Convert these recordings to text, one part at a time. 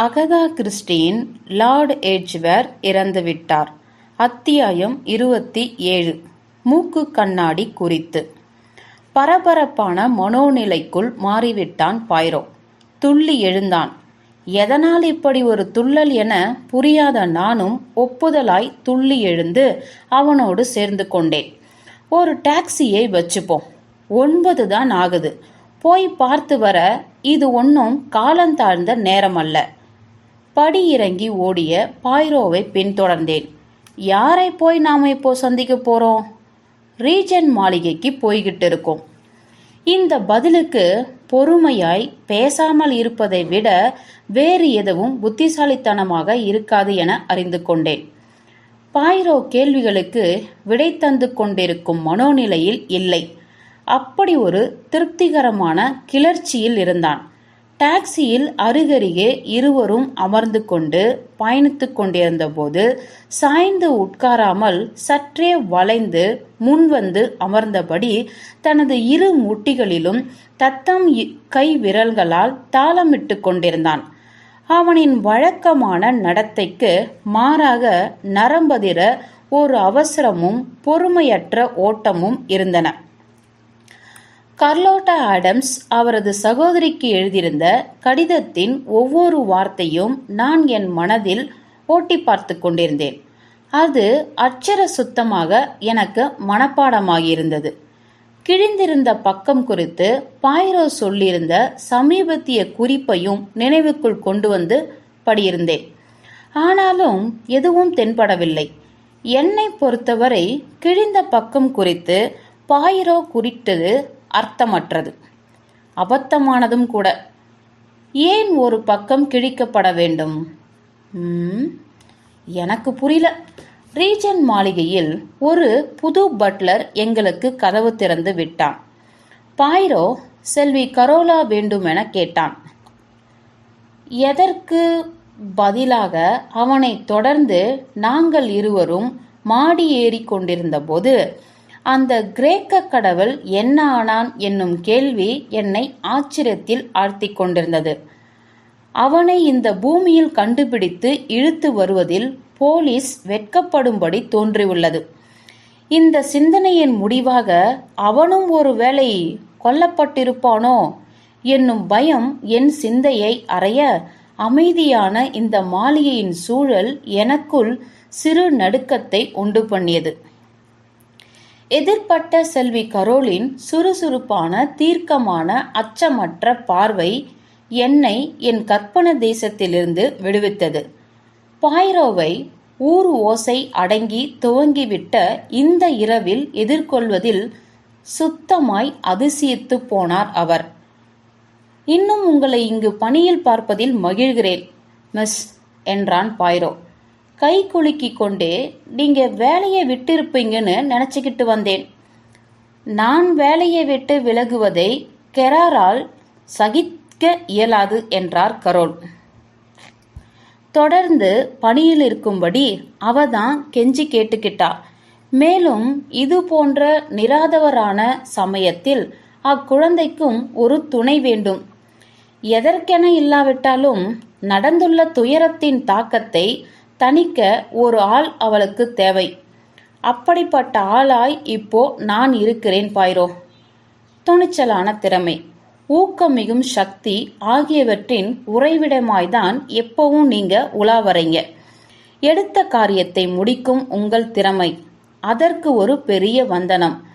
Agatha கிறிஸ்டியின் Lord எட்ஜ்வேர் இறந்துவிட்டார். அத்தியாயம் இருபத்தி ஏழு. மூக்கு கண்ணாடி குறித்து. பரபரப்பான மனோநிலைக்குள் மாறிவிட்டான் பாய்ரோ துள்ளி எழுந்தான். எதனால் இப்படி ஒரு துள்ளல் என புரியாத நானும் ஒப்புதலாய் துள்ளி எழுந்து அவனோடு சேர்ந்து கொண்டேன். ஒரு டாக்ஸியை வச்சுப்போம். ஒன்பது தான் ஆகுது. போய் பார்த்து வர இது ஒன்றும் காலந்தாழ்ந்த நேரமல்ல. அல்ல இறங்கி ஓடிய பாய்ரோவை பின்தொடர்ந்தேன். யாரை போய் நாம் இப்போ சந்திக்க போறோம்? ரீஜன் மாளிகைக்கு போய்கிட்டு இருக்கோம் இந்த பதிலுக்கு பொறுமையாய் பேசாமல் இருப்பதை விட வேறு எதுவும் புத்திசாலித்தனமாக இருக்காது என அறிந்து கொண்டேன். பாய்ரோ கேள்விகளுக்கு விடை தந்து கொண்டிருக்கும் மனோநிலையில் இல்லை. அப்படி ஒரு திருப்திகரமான கிளர்ச்சியில் இருந்தான். டாக்ஸியில் அருகருகே இருவரும் அமர்ந்து கொண்டு பயணித்து கொண்டிருந்த போது சாய்ந்து உட்காராமல் சற்றே வளைந்து முன்வந்து அமர்ந்தபடி தனது இரு முட்டிகளிலும் தத்தம் கை விரல்களால் தாளமிட்டு கொண்டிருந்தான். அவனின் வழக்கமான நடத்தைக்கு மாறாக நரம்பதிர ஒரு அவசரமும் பொறுமையற்ற ஓட்டமும் இருந்தன. கர்லோட்டா ஆடம்ஸ் அவரது சகோதரிக்கு எழுதியிருந்த கடிதத்தின் ஒவ்வொரு வார்த்தையும் நான் என் மனதில் ஓட்டி பார்த்து கொண்டிருந்தேன். அது அச்சர சுத்தமாக எனக்கு மனப்பாடமாகியிருந்தது. கிழிந்திருந்த பக்கம் குறித்து பாயிரோ சொல்லியிருந்த சமீபத்திய குறிப்பையும் நினைவுக்குள் கொண்டு வந்து படியிருந்தேன். ஆனாலும் எதுவும் தென்படவில்லை. என்னை பொறுத்தவரை கிழிந்த பக்கம் குறித்து பாயிரோ குறித்தது அர்த்தமற்றது. அபத்தமானதும் கூட. ஏன் ஒரு பக்கம் கிழிக்கப்பட வேண்டும்? எனக்கு புரியல. ரீஜன் மாளிகையில் ஒரு புது பட்லர் எங்களுக்கு கதவு திறந்து விட்டான். பாயிரோ செல்வி கரோலா வேண்டுமென கேட்டான். எதற்கு? பதிலாக அவனை தொடர்ந்து நாங்கள் இருவரும் மாடி ஏறி கொண்டிருந்த போது அந்த கிரேக்க கடவுள் என்ன ஆனான் என்னும் கேள்வி என்னை ஆச்சரியத்தில் ஆழ்த்தி கொண்டிருந்தது. அவனை இந்த பூமியில் கண்டுபிடித்து இழுத்து வருவதில் போலீஸ் வெட்கப்படும்படி தோன்றியுள்ளது. இந்த சிந்தனையின் முடிவாக அவனும் ஒரு வேளை கொல்லப்பட்டிருப்பானோ என்னும் பயம் என் சிந்தையை அறைய அமைதியான இந்த மாளிகையின் சூழல் எனக்குள் சிறு நடுக்கத்தை உண்டு பண்ணியது. எதிர்பட்ட செல்வி கரோலின் சுறுசுறுப்பான தீர்க்கமான அச்சமற்ற பார்வை என்னை என் கற்பன தேசத்திலிருந்து விடுவித்தது. பாய்ரோவை ஊர் ஓசை அடங்கி துவங்கிவிட்ட இந்த இரவில் எதிர்கொள்வதில் சுத்தமாய் அதிசயித்து போனார் அவர். இன்னும் உங்களை இங்கு பணியில் பார்ப்பதில் மகிழ்கிறேன் மிஸ் என்றான் பாய்ரோ. கை குலுக்கி கொண்டே நீங்க வேலையை விட்டிருப்பீங்கன்னு நினச்சிக்கிட்டு வந்தேன். நான் வேலையை விட்டு விலகுவதை கெராரால் சகிக்க இயலாது என்றார் கரோல். தொடர்ந்து பணியில் இருக்கும்படி அவ தான் கெஞ்சி கேட்டுக்கிட்டா. மேலும் இது போன்ற நிராதவரான சமயத்தில் அக்குழந்தைக்கும் ஒரு துணை வேண்டும். எதற்கென இல்லாவிட்டாலும் நடந்துள்ள துயரத்தின் தாக்கத்தை தணிக்க ஒரு ஆள் அவளுக்கு தேவை. அப்படிப்பட்ட ஆளாய் இப்போ நான் இருக்கிறேன் பாய்ரோ. துணிச்சலான திறமை. ஊக்கமிகும் சக்தி ஆகியவற்றின் உறைவிடமாய்தான் எப்பவும் நீங்க உலா வரீங்க எடுத்த காரியத்தை முடிக்கும் உங்கள் திறமை. அதற்கு ஒரு பெரிய வந்தனம்.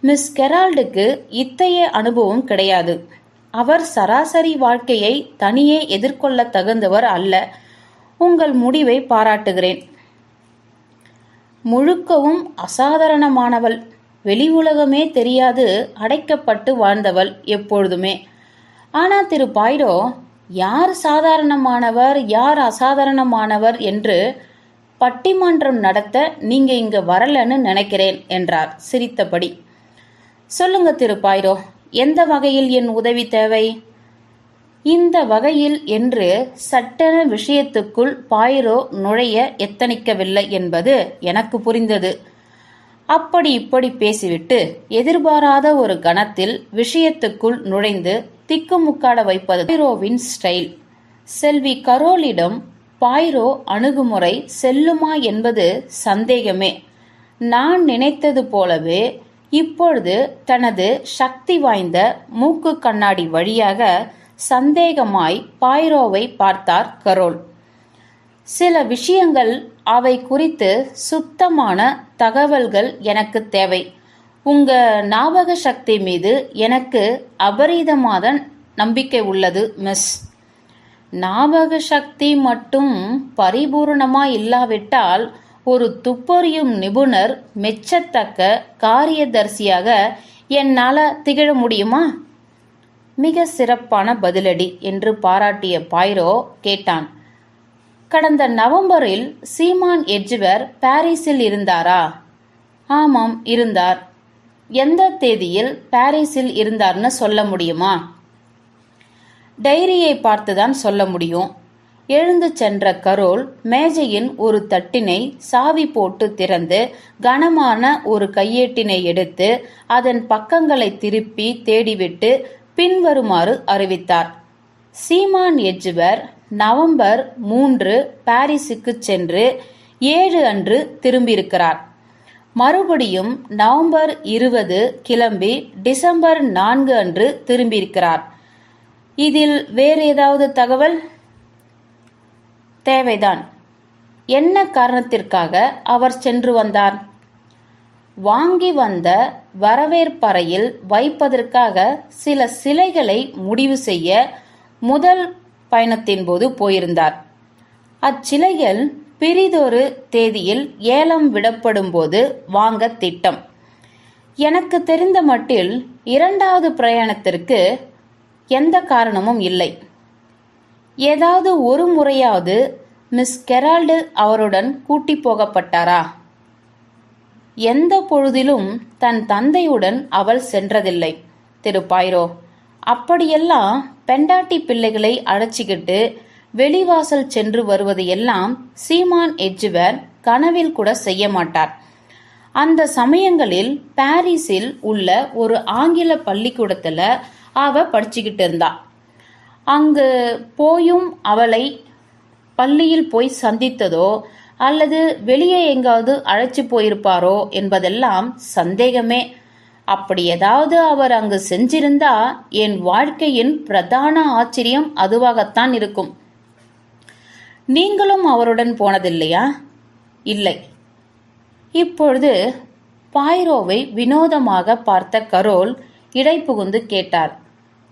மிஸ் கெரால்டுக்கு இத்தகைய அனுபவம் கிடையாது. அவர் சராசரி வாழ்க்கையை தனியே எதிர்கொள்ள தகுந்தவர் அல்ல. உங்கள் முடிவை பாராட்டுகிறேன். முழுக்கவும் அசாதாரணமானவள். வெளி உலகமே தெரியாது அடைக்கப்பட்டு வாழ்ந்தவள் எப்பொழுதுமே. ஆனா திரு பாய்டோ யார் சாதாரணமானவர் யார் அசாதாரணமானவர் என்று பட்டிமன்றம் நடத்த நீங்க இங்க வரலன்னு நினைக்கிறேன் என்றார் சிரித்தபடி. சொல்லுங்க திரு பாய்ரோ எந்த வகையில் என் உதவி தேவை? இந்த வகையில் என்று சட்டென விஷயத்துக்குள் பாயிரோ நுழைய எத்தனிக்கவில்லை என்பது எனக்கு புரிந்தது. அப்படி இப்படி பேசிவிட்டு எதிர்பாராத ஒரு கணத்தில் விஷயத்துக்குள் நுழைந்து திக்குமுக்காட வைப்பது பாயிரோவின் ஸ்டைல். செல்வி கரோலிடம் பாய்ரோ அணுகுமுறை செல்லுமா என்பது சந்தேகமே. நான் நினைத்தது போலவே இப்பொழுது தனது சக்தி வாய்ந்த மூக்கு கண்ணாடி வழியாக சந்தேகமாய் பாய்ரோவை பார்த்தார் கரோல். சில விஷயங்கள் அவை குறித்து சுத்தமான தகவல்கள் எனக்கு தேவை. உங்க ஞாபக சக்தி மீது எனக்கு அபரீதமான நம்பிக்கை உள்ளது மிஸ். ஞாபக சக்தி மட்டும் பரிபூர்ணமா இல்லாவிட்டால் ஒரு துப்பறியும் நிபுணர் மெச்சத்தக்க காரியதர்சியாக என்னால் திகழ முடியுமா? மிக சிறப்பான பதிலடி என்று பாராட்டிய பாய்ரோ கேட்டான். கடந்த நவம்பரில் சீமான் எட்ஜ்வர் பாரிஸில் இருந்தாரா? ஆமாம் இருந்தார். எந்த தேதியில் பாரிஸில் இருந்தார்னு சொல்ல முடியுமா? டைரியை பார்த்துதான் சொல்ல முடியும். எழுந்து சென்ற கரோல் மேஜையின் ஒரு தட்டினை சாவி போட்டு திறந்து கனமான ஒரு கையேட்டினை எடுத்து அதன் பக்கங்களை திருப்பி தேடிவிட்டு பின்வருமாறு அறிவித்தார். சீமான் எஜ்வர் நவம்பர் மூன்று பாரிஸுக்கு சென்று ஏழு அன்று திரும்பியிருக்கிறார். மறுபடியும் நவம்பர் இருபது கிளம்பி டிசம்பர் நான்கு அன்று திரும்பியிருக்கிறார். இதில் வேறு ஏதாவது தகவல்? தேவைதான். என்ன காரணத்திற்காக அவர் சென்று வந்தார்? வாங்கி வந்த வரவேற்பறையில் வைப்பதற்காக சில சிலைகளை முடிவு செய்ய முதல் பயணத்தின் போது போயிருந்தார். அச்சிலைகள் பிரிதொரு தேதியில் ஏலம் விடப்படும் போது வாங்க திட்டம். எனக்கு தெரிந்த மட்டில் இரண்டாவது பிரயாணத்திற்கு எந்த காரணமும் இல்லை. ஏதாவது ஒரு முறையாவது மிஸ் கெரால்டு அவருடன் கூட்டி போகப்பட்டாரா? எந்த பொழுதிலும் தன் தந்தையுடன் அவள் சென்றதில்லை. திரு பாய்ரோ அப்படியெல்லாம் பெண்டாட்டி பிள்ளைகளை அழைச்சிக்கிட்டு வெளிவாசல் சென்று வருவது எல்லாம் சீமான் எட்ஜுவர் கனவில் கூட செய்ய மாட்டார். அந்த சமயங்களில் பாரிஸில் உள்ள ஒரு ஆங்கில பள்ளிக்கூடத்துல அவ படிச்சுக்கிட்டு இருந்தா. அங்கு போயும் அவளை பள்ளியில் போய் சந்தித்ததோ அல்லது வெளியே எங்காவது அழைச்சி போயிருப்பாரோ என்பதெல்லாம் சந்தேகமே. அப்படி ஏதாவது அவர் அங்கு செஞ்சிருந்தா என் வாழ்க்கையின் பிரதான ஆச்சரியம் அதுவாகத்தான் இருக்கும். நீங்களும் அவருடன் போனதில்லையா? இல்லை. இப்பொழுது பாய்ரோவை வினோதமாக பார்த்த கரோல் இடைப்புகுந்து கேட்டார்.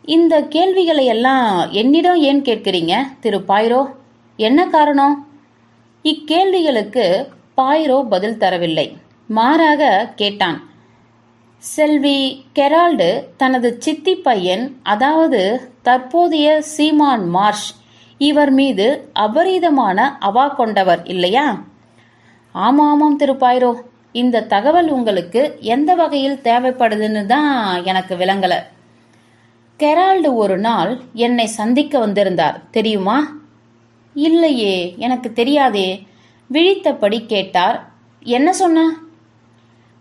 இந்த கேள்விகளை எல்லாம் என்னிடம் ஏன் கேட்கிறீங்க திரு பாய்ரோ? என்ன காரணம்? இக்கேள்விகளுக்கு பாய்ரோ பதில் தரவில்லை. மாறாக கேட்டான் செல்வி கெரால்டு தனது சித்தி பையன் அதாவது தற்போதைய சீமான் மார்ஷ் இவர் மீது அபரீதமான அவா கொண்டவர் இல்லையா? ஆமாம் ஆமாம் திரு பாய்ரோ இந்த தகவல் உங்களுக்கு எந்த வகையில் தேவைப்படுதுன்னு தான் எனக்கு விளங்கல. கெரால்டு ஒரு நாள் என்னை சந்திக்க வந்திருந்தார் தெரியுமா? இல்லையே எனக்கு தெரியாதே. விழித்தபடி கேட்டார் என்ன சொன்ன?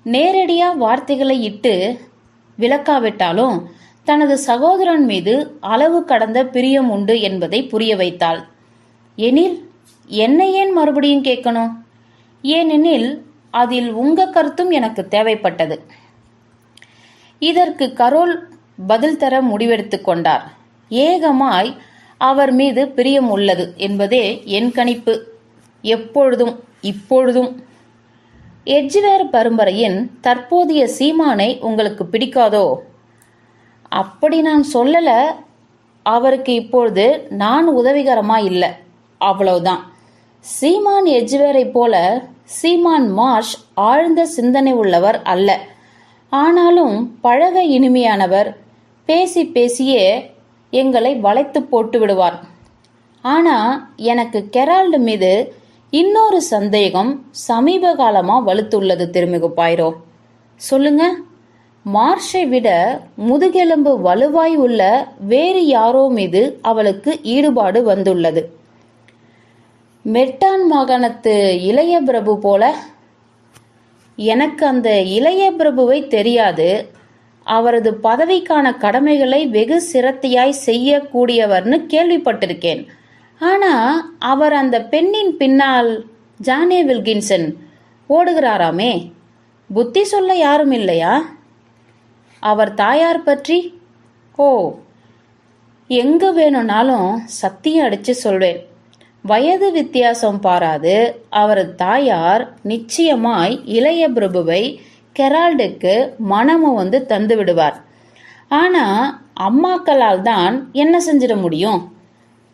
நேரடியா வார்த்தைகளை இட்டு விளக்காவிட்டாலும் தனது சகோதரன் மீது அளவு கடந்த பிரியம் உண்டு என்பதை புரிய வைத்தாள். எனில் என்னை ஏன் மறுபடியும் கேட்கணும்? ஏனெனில் அதில் உங்க கருத்தும் எனக்கு தேவைப்பட்டது. இதற்கு கரோல் பதில் தர முடிவெடுத்து கொண்டார். ஏகமாய் அவர் மீது பிரியம் உள்ளது என்பதே என் கணிப்பு. எப்பொழுதும் இப்பொழுதும். எட்ஜ்வேர் பரம்பரையின் தற்போதைய சீமானை உங்களுக்கு பிடிக்காதோ? அப்படி நான் சொல்லல. அவருக்கு இப்பொழுது நான் உதவிகரமா இல்லை. அவ்வளவுதான். சீமான் எஜ்வேரை போல சீமான் மார்ஷ் ஆழ்ந்த சிந்தனை உள்ளவர் அல்ல. ஆனாலும் பழக இனிமையானவர். பேசி பேசியே எங்களை வளைத்து போட்டு விடுவார். ஆனா எனக்கு கெரால்டு மீது இன்னொரு சந்தேகம் சமீப காலமா வலுத்துள்ளது திருமிகு பாயிரோ. சொல்லுங்க. மார்ஷை விட முதுகெலும்பு வலுவாய் உள்ள வேறு யாரோ மீது அவளுக்கு ஈடுபாடு வந்துள்ளது. மெட்டான் மாகாணத்து இளைய பிரபு போல. எனக்கு அந்த இளைய பிரபுவை தெரியாது. அவரது பதவிக்கான கடமைகளை வெகு சிரத்தையாய் செய்யக்கூடியவர்னு கேள்விப்பட்டிருக்கேன். ஆனா அவர் அந்த பெண்ணின் பின்னால் ஜானே வில்கின்சன் ஓடுகிறாராமே? புத்தி சொல்ல யாரும் இல்லையா? அவர் தாயார் பற்றி? ஓ எங்க வேணும்னாலும் சத்தியம் அடிச்சு சொல்வேன். வயது வித்தியாசம் பாராது. அவரது தாயார் நிச்சயமாய் இளைய பிரபுவை கெரால்டுக்கு மனமும் வந்து தந்து விடுவார். ஆனா அம்மாக்களால் தான் என்ன செஞ்சிட முடியும்?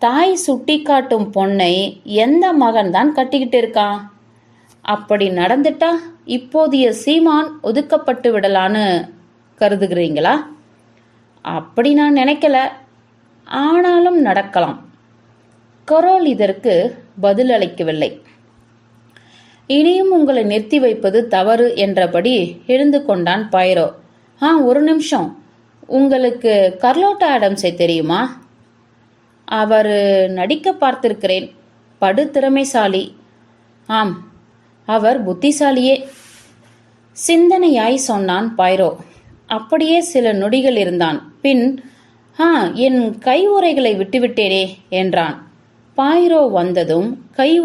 தாய் சுட்டி காட்டும் பொண்ணை எந்த மகன் தான் கட்டிக்கிட்டு இருக்கான் அப்படி நடந்துட்டா இப்போதைய சீமான் ஒதுக்கப்பட்டு விடலான்னு கருதுகிறீங்களா? அப்படி நான் நினைக்கல. ஆனாலும் நடக்கலாம். கரோல் இதற்கு பதிலளிக்கவில்லை. இனியும் உங்களை நிறுத்தி வைப்பது தவறு என்றபடி எழுந்து கொண்டான் பைரோ. ஆ ஒரு நிமிஷம். உங்களுக்கு கர்லோட்டா ஆடம்ஸை தெரியுமா? அவர் நடிக்க பார்த்திருக்கிறேன். படு திறமைசாலி. ஆம் அவர் புத்திசாலியே. சிந்தனையாய் சொன்னான் பைரோ. அப்படியே சில நொடிகள் இருந்தான். பின் ஆ என் கை உரைகளை விட்டுவிட்டேனே என்றான். பாயிரோ வந்ததும் கை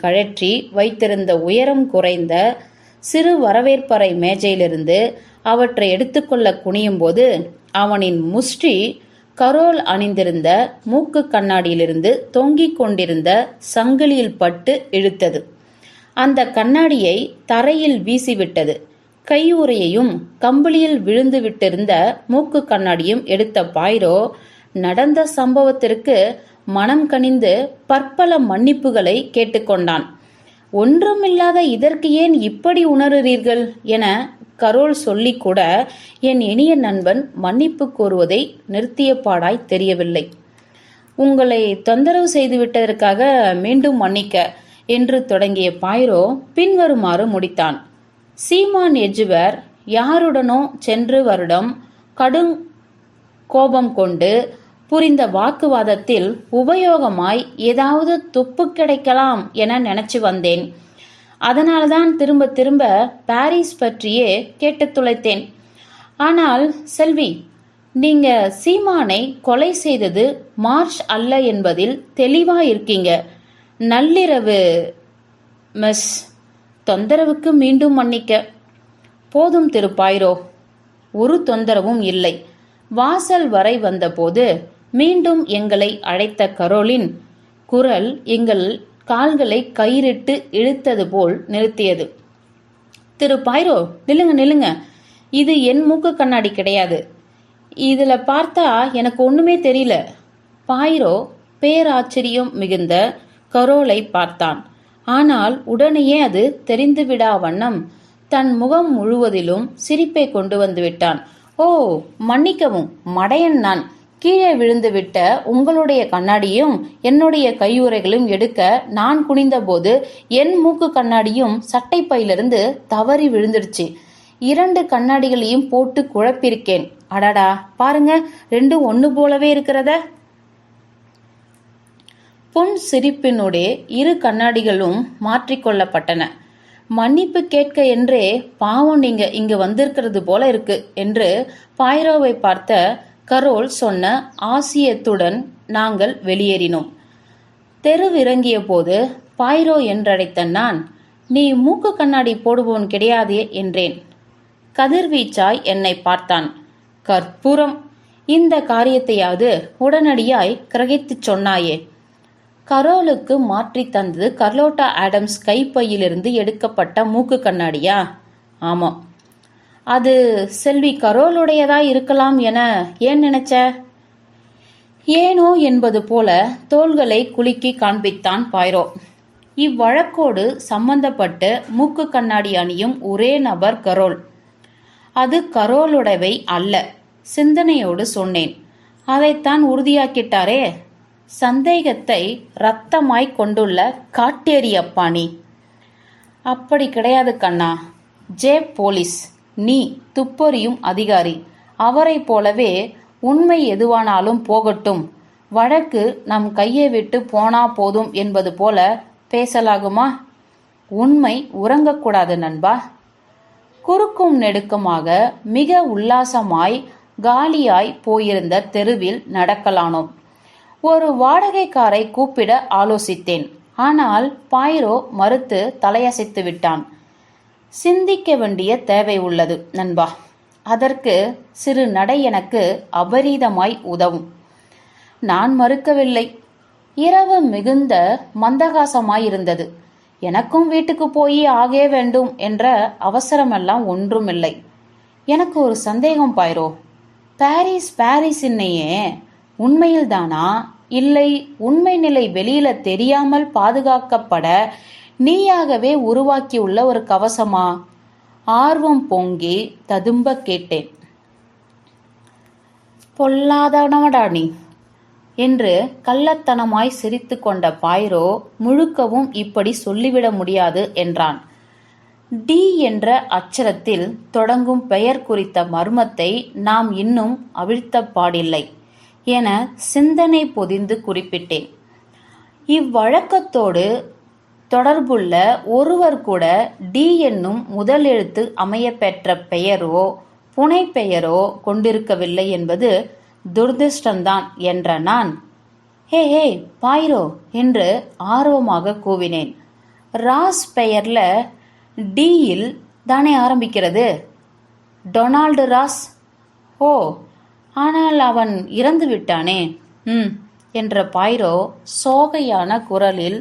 கழற்றி வைத்திருந்த உயரம் குறைந்த சிறு வரவேற்பறை மேஜையிலிருந்து அவற்றை எடுத்துக்கொள்ள குனியும்போது அவனின் முஷ்டி கரோல் அணிந்திருந்த மூக்கு கண்ணாடியிலிருந்து தொங்கிக் கொண்டிருந்த சங்கிலியில் பட்டு இழுத்தது. அந்த கண்ணாடியை தரையில் வீசிவிட்டது. கையுறையையும் கம்பளியில் விழுந்து விட்டிருந்த மூக்கு கண்ணாடியும் எடுத்த பாய்ரோ நடந்த சம்பவத்திற்கு மனம் கனிந்து பற்பல மன்னிப்புகளை கேட்டுக்கொண்டான். ஒன்றுமில்லாத இதற்கு ஏன் இப்படி உணருகிறீர்கள் என கரோல் சொல்லி கூட என் இனிய நண்பன் மன்னிப்பு கோருவதை நிறுத்திய பாடாய் தெரியவில்லை. உங்களை தொந்தரவு செய்துவிட்டதற்காக மீண்டும் மன்னிக்க என்று தொடங்கிய பாய்ரோ பின்வருமாறு முடித்தான். சீமான் எஜுவர் யாருடனோ சென்று வருடம் கடும் கோபம் கொண்டு புரிந்த வாக்குவாதத்தில் உபயோகமாய் ஏதாவது துப்பு கிடைக்கலாம் என நினைச்சு வந்தேன். அதனால்தான் திரும்ப திரும்ப பாரிஸ் பற்றியே கேட்டு துளைத்தேன். ஆனால் செல்வி நீங்க சீமானை கொலை செய்தது மார்ச் அல்ல என்பதில் தெளிவா இருக்கீங்க நள்ளிரவு மிஸ் தொந்தரவுக்கு மீண்டும் மன்னிக்க. போதும் திரு பாய்ரோ ஒரு தொந்தரவும் இல்லை. வாசல் வரை வந்தபோது மீண்டும் எங்களை அழைத்த கரோலின் குரல் எங்கள் கால்களை கயிறிட்டு இழுத்தது போல் நிறுத்தியது. திரு பாய்ரோ நில்லுங்க நில்லுங்க. இது என் மூக்கு கண்ணாடி கிடையாது. இதுல பார்த்தா எனக்கு ஒண்ணுமே தெரியல. பாய்ரோ பேராச்சரியம் மிகுந்த கரோலை பார்த்தான். ஆனால் உடனேயே அது தெரிந்துவிடா வண்ணம் தன் முகம் முழுவதிலும் சிரிப்பை கொண்டு வந்து விட்டான். ஓ மன்னிக்கவும் மடையன் நான். கீழே விழுந்துவிட்ட உங்களுடைய கண்ணாடியும் என்னுடைய கையுறைகளும் எடுக்க நான் குனிந்தபோது என் மூக்கு கண்ணாடியும் சட்டை பையிலிருந்து தவறி விழுந்துடுச்சு. இரண்டு கண்ணாடிகளையும் போட்டு குழப்பிருக்கேன் அடடா பாருங்க ரெண்டும் ஒன்று போலவே இருக்கிறத. புன் சிரிப்பினுடைய இரு கண்ணாடிகளும் மாற்றிக்கொள்ளப்பட்டன. மன்னிப்பு கேட்க என்றே பாவம் நீங்க இங்க வந்திருக்கிறது போல இருக்கு என்று பாய்ரோவை பார்த்த கரோல் சொன்ன ஆசியத்துடன் நாங்கள் வெளியேறினோம். தெருவிறங்கிய போது பாய்ரோ என்றழைத்த நான் நீ மூக்கு கண்ணாடி போடுபவன் கிடையாதே என்றேன். கதிர்வீச்சாய் என்னை பார்த்தான். கற்பூரம் இந்த காரியத்தையாவது உடனடியாய் கிரகித்துச் சொன்னாயே. கரோலுக்கு மாற்றி தந்தது கர்லோட்டா ஆடம்ஸ் கைப்பையிலிருந்து எடுக்கப்பட்ட மூக்கு கண்ணாடியா? ஆமாம். அது செல்வி கரோலுடையதா இருக்கலாம் என ஏன் நினைச்ச? ஏனோ என்பது போல தோள்களை குலுக்கி காண்பித்தான் பாய்ரோ. இவ்வழக்கோடு சம்பந்தப்பட்டு மூக்கு கண்ணாடி அணியும் ஒரே நபர் கரோல் அது கரோலுடவை அல்ல சிந்தனையோடு சொன்னேன். அதைத்தான் உறுதியாக்கிட்டாரே. சந்தேகத்தை ரத்தமாய் கொண்டுள்ள காட்டேரியப்பாணி அப்படி கிடையாது கண்ணா. J police. நீ துப்பறியும் அதிகாரி. அவரைப் போலவே உண்மை எதுவானாலும் போகட்டும். வழக்கு நம் கையை விட்டு போனா போதும் என்பது போல பேசலாகுமா? உண்மை உறங்கக்கூடாது நண்பா. குறுக்கும் நெடுக்குமாக மிக உல்லாசமாய் காலியாய் போயிருந்த தெருவில் நடக்கலானோம். ஒரு வாடகைக்காரை கூப்பிட ஆலோசித்தேன். ஆனால் பாயிரோ மறுத்து தலையசைத்து விட்டான் சிந்திக்க வேண்டிய தேவை உள்ளது நண்பா. அதற்கு சிறு நடை எனக்கு அபரீதமாய் உதவும். நான் மறுக்கவில்லை. இரவு மிகுந்த மந்தகாசமாயிருந்தது. எனக்கும் வீட்டுக்கு போய் ஆகே வேண்டும் என்ற அவசரமெல்லாம் ஒன்றுமில்லை. எனக்கு ஒரு சந்தேகம் பாயிரோ. பாரிஸ் பாரிஸ் என்னையே. உண்மையில்தானா? இல்லை உண்மை நிலை வெளியில தெரியாமல் பாதுகாக்கப்பட நீயாகவே உருவாக்கியுள்ள ஒரு கவசமா? ஆர்வம் பொங்கி ததும்ப கேட்டேன். பொல்லாதவனவடா நீ? என்று கள்ளத்தனமாய் சிரித்து கொண்ட பாய்ரோ முழுக்கவும் இப்படி சொல்லிவிட முடியாது என்றான். டி என்ற அச்சரத்தில் தொடங்கும் பெயர் குறித்த மர்மத்தை நாம் இன்னும் அவிழ்த்த பாடில்லை என சிந்தனை பொதிந்து குறிப்பிட்டேன். இவ்வழக்கத்தோடு தொடர்புள்ள ஒருவர் கூட டி என்னும் முதல் எழுத்து அமையப்பெற்ற பெயரோ புனை பெயரோ கொண்டிருக்கவில்லை என்பது துர்திருஷ்டந்தான் என்ற நான் ஹே ஹே பாயிரோ என்று ஆர்வமாக கூவினேன். ராஸ் பெயர்ல டியில் தானே ஆரம்பிக்கிறது? டொனால்டு ராஸ்? ஓ ஆனால் அவன் இறந்து விட்டானே ம் என்ற பாயிரோ சோகையான குரலில்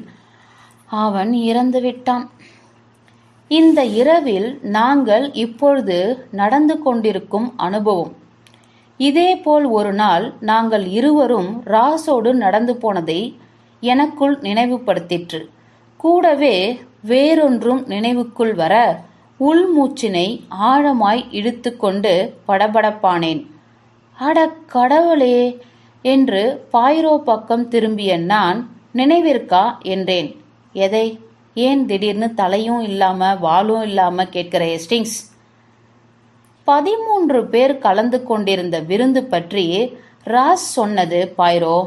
அவன் இறந்துவிட்டான். இந்த இரவில் நாங்கள் இப்பொழுது நடந்து கொண்டிருக்கும் அனுபவம். இதேபோல் ஒரு நாள் நாங்கள் இருவரும் ராசோடு நடந்து போனதை எனக்குள் நினைவுபடுத்திற்று. கூடவே வேறொன்றும் நினைவுக்குள் வர உள்மூச்சினை ஆழமாய் இழுத்துக்கொண்டு படபடப்பானேன். அட கடவுளே! என்று பாயிரோ பக்கம் திரும்பிய நான் நினைவிற்கா என்றேன். எதை? ஏன் திடீர்னு தலையும் இல்லாம வாலும் இல்லாம கேட்கிற எஸ்டிங்ஸ் பதிமூன்று பேர் கலந்து கொண்டிருந்த விருந்து பற்றி ராஸ் சொன்னது பாய்ரோ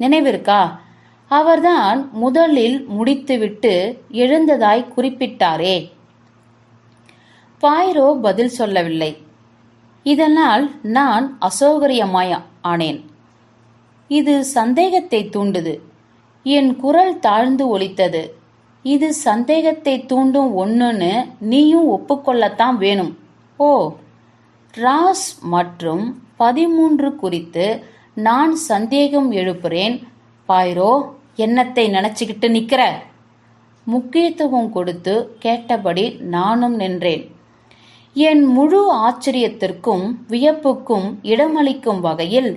நினைவிருக்கா? அவர்தான் முதலில் முடித்துவிட்டு எழுந்ததாய் குறிப்பிட்டாரே. பாய்ரோ பதில் சொல்லவில்லை. இதனால் நான் அசௌகரியமாய் ஆனேன். இது சந்தேகத்தை தூண்டுது. என் குரல் தாழ்ந்து ஒலித்தது. இது சந்தேகத்தை தூண்டும் ஒன்றுன்னு நீயும் ஒப்புக்கொள்ளத்தான் வேணும். ஓ ராஸ் மற்றும் பதிமூன்று குறித்து நான் சந்தேகம் எழுப்புறேன். பாய்ரோ என்னத்தை நினச்சிக்கிட்டு நிற்கிற முக்கியத்துவம் கொடுத்து கேட்டபடி நானும் நின்றேன். என் முழு ஆச்சரியத்திற்கும் வியப்புக்கும் இடமளிக்கும் வகையில்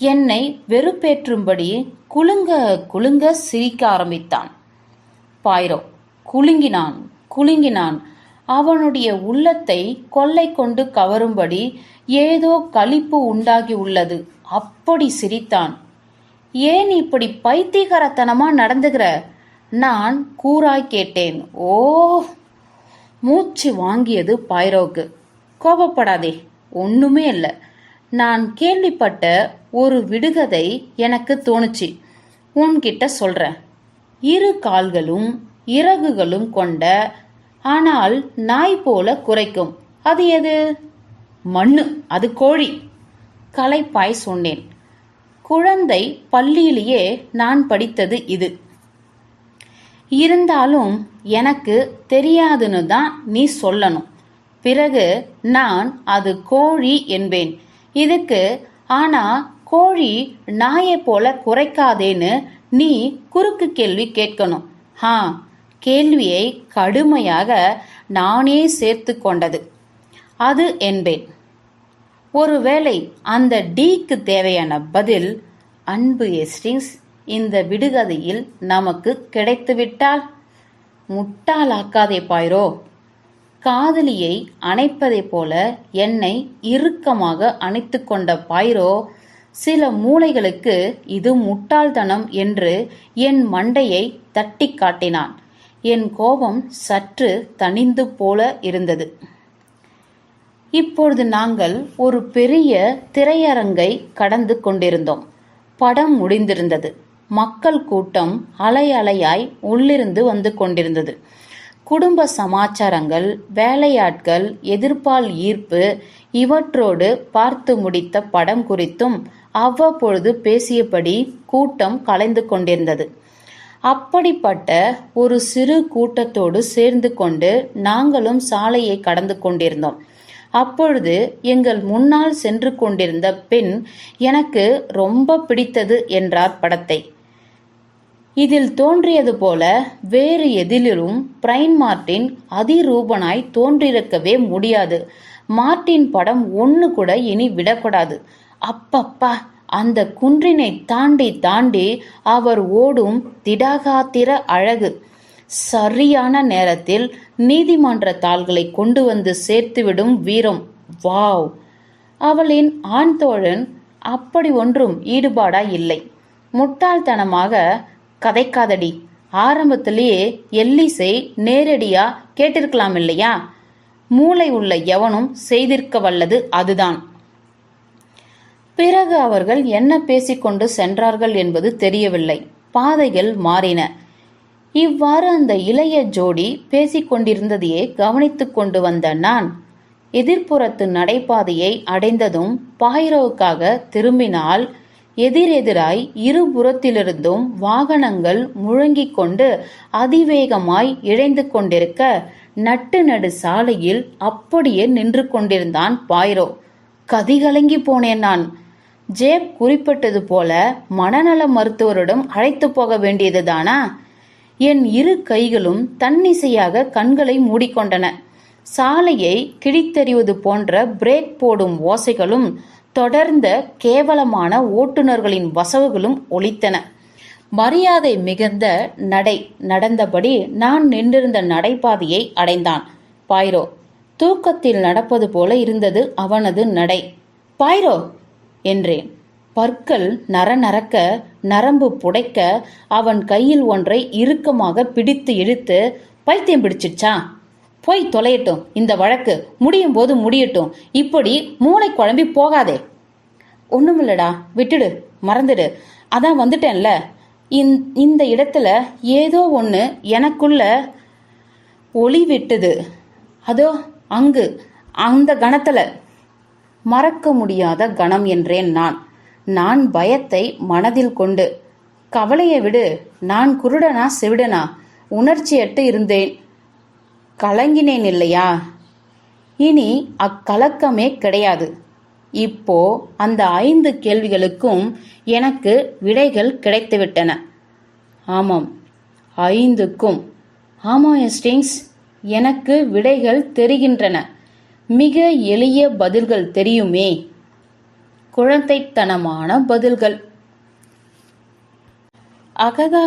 என்னை வெறுப்பேற்றும்படி குலுங்க குலுங்க சிரிக்க ஆரம்பித்தான். பாயிரோ குலுங்கினான் குலுங்கினான். அவனுடைய உள்ளத்தை கொள்ளை கொண்டு கவரும்படி ஏதோ களிப்பு உண்டாகி உள்ளது. அப்படி சிரித்தான். ஏன் இப்படி பைத்தியகாரத்தனமா நடந்துகிற? நான் கூறாய் கேட்டேன். ஓ. மூச்சு வாங்கியது பாய்ரோவுக்கு. கோபப்படாதே ஒண்ணுமே இல்லை. நான் கேள்விப்பட்ட ஒரு விடுகதை எனக்கு தோணுச்சு. உன்கிட்ட சொல்றேன். இரு கால்களும் இறகுகளும் கொண்ட ஆனால் நாய் போல குறைக்கும் அது எது? மண்ணு. அது கோழி. களைப்பாய் சொன்னேன். குழந்தை பள்ளியிலேயே நான் படித்தது இது. இருந்தாலும் எனக்கு தெரியாதுன்னு தான் நீ சொல்லணும். பிறகு நான் அது கோழி என்பேன். இதுக்கு ஆனா கோழி நாயை போல குறைக்காதேன்னு நீ குறுக்கு கேள்வி கேட்கணும். ஹா கேள்வியை கடுமையாக நானே சேர்த்து கொண்டது. அது என்பேன். ஒருவேளை அந்த டீக்கு தேவையான பதில் அன்பு எஸ்டிங்ஸ் இந்த விடுகதையில் நமக்கு கிடைத்துவிட்டால்? முட்டாளாக்காதே பாயிரோ. காதலியை அணைப்பதைப் போல என்னை இறுக்கமாக அணைத்து கொண்ட பாயிரோ சில மூளைகளுக்கு இது முட்டாள்தனம் என்று என் மண்டையை தட்டி காட்டினான். என் கோபம் சற்று தணிந்து போல இருந்தது. இப்பொழுது நாங்கள் ஒரு பெரிய திரையரங்கை கடந்து கொண்டிருந்தோம். படம் முடிந்திருந்தது. மக்கள் கூட்டம் அலை அலையாய் உள்ளிருந்து வந்து கொண்டிருந்தது. குடும்ப சமாச்சாரங்கள் வேலையாட்கள் எதிர்ப்பால் ஈர்ப்பு இவற்றோடு பார்த்து முடித்த படம் குறித்தும் அவ்வப்பொழுது பேசியபடி கூட்டம் கலைந்து கொண்டிருந்தது. அப்படிப்பட்ட ஒரு சிறு கூட்டத்தோடு சேர்ந்து கொண்டு நாங்களும் சாலையை கடந்து கொண்டிருந்தோம். அப்பொழுது எங்கள் முன்னால் சென்று கொண்டிருந்த பெண் எனக்கு ரொம்ப பிடித்தது என்றார் படத்தை. இதில் தோன்றியது போல வேறு எதிலும் பிரைன் மார்ட்டின் அதிரூபனாய் தோன்றிருக்கவே முடியாது. மார்ட்டின் படம் ஒன்று கூட இனி விடக்கூடாது அப்பப்பா அந்த குன்றினை தாண்டி தாண்டி அவர் ஓடும் திடாகாத்திர அழகு. சரியான நேரத்தில் நீதிமன்ற தாள்களை கொண்டு வந்து சேர்த்துவிடும் வீரம். வாவ்! அவளின் ஆண் தோழன் அப்படி ஒன்றும் ஈடுபாடா இல்லை முட்டாள்தனமாக கதைக்காதடி ஆரம்பத்திலேயே எல்லிசை நேரடியா கேட்டிருக்கலாம் இல்லையா மூளை உள்ள எவனும் செய்திருக்க வல்லது அதுதான். பிறகு அவர்கள் என்ன பேசிக்கொண்டு சென்றார்கள் என்பது தெரியவில்லை. பாதைகள் மாறின. இவ்வாறு அந்த இளைய ஜோடி பேசிக்கொண்டிருந்ததையே கவனித்துக் கொண்டு வந்த நான் எதிர்ப்புறத்து நடைபாதையை அடைந்ததும் பாயிரோவுக்காக திரும்பினால் எதிரெதிராய் இருபுறத்திலிருந்தும் வாகனங்கள் முழங்கிக் கொண்டு அதிவேகமாய் இழைந்து கொண்டிருக்க நட்டு நடு சாலையில் அப்படியே நின்று கொண்டிருந்தான் பாயிரோ. கதிகலங்கி போனேன் நான். ஜேப் குறிப்பிட்டது போல மனநல மருத்துவரிடம் அழைத்து போக வேண்டியதுதானா? என் இரு கைகளும் தன்னிசையாக கண்களை மூடிக்கொண்டன. சாலையை கிழித்தெறிவது போன்ற பிரேக் போடும் ஓசைகளும் தொடர்ந்த கேவலமான ஓட்டுநர்களின் வசவுகளும் ஒலித்தன. மரியாதை மிகுந்த நடை நடந்தபடி நான் நின்றிருந்த நடைபாதையை அடைந்தான். பாய்ரோ தூக்கத்தில் நடப்பது போல இருந்தது அவனது நடை. பாய்ரோ என்றேன். பற்கள் நரநரக்க நரம்பு புடைக்க அவன் கையில் ஒன்றை இறுக்கமாக பிடித்து இழுத்து பைத்தியம் பிடிச்சிடுச்சா? போய் தொலையட்டும் இந்த வழக்கு. முடியும் போது முடியட்டும். இப்படி மூளை குழம்பி போகாதே. ஒண்ணுமில்லடா விட்டுடு மறந்துடு. அதான் வந்துட்டேன்ல. இந்த இடத்துல ஏதோ ஒன்று எனக்குள்ள ஒளி விட்டுது. அதோ அங்கு அந்த கணத்துல. மறக்க முடியாத கணம் என்றேன் நான். நான் பயத்தை மனதில் கொண்டு கவலையை விடு நான் குருடனா செவிடனா? உணர்ச்சியற்று இருந்தேன். கலங்கினேன் இல்லையா? இனி அக்கலக்கமே கிடையாது. இப்போ அந்த ஐந்து கேள்விகளுக்கும் எனக்கு விடைகள் கிடைத்துவிட்டன. ஆமாம் ஐந்துக்கும். ஆமாம் எஸ்டிங்ஸ். எனக்கு விடைகள் தெரிகின்றன. மிக எளிய பதில்கள் தெரியுமே. குழந்தைத்தனமான பதில்கள். அகதா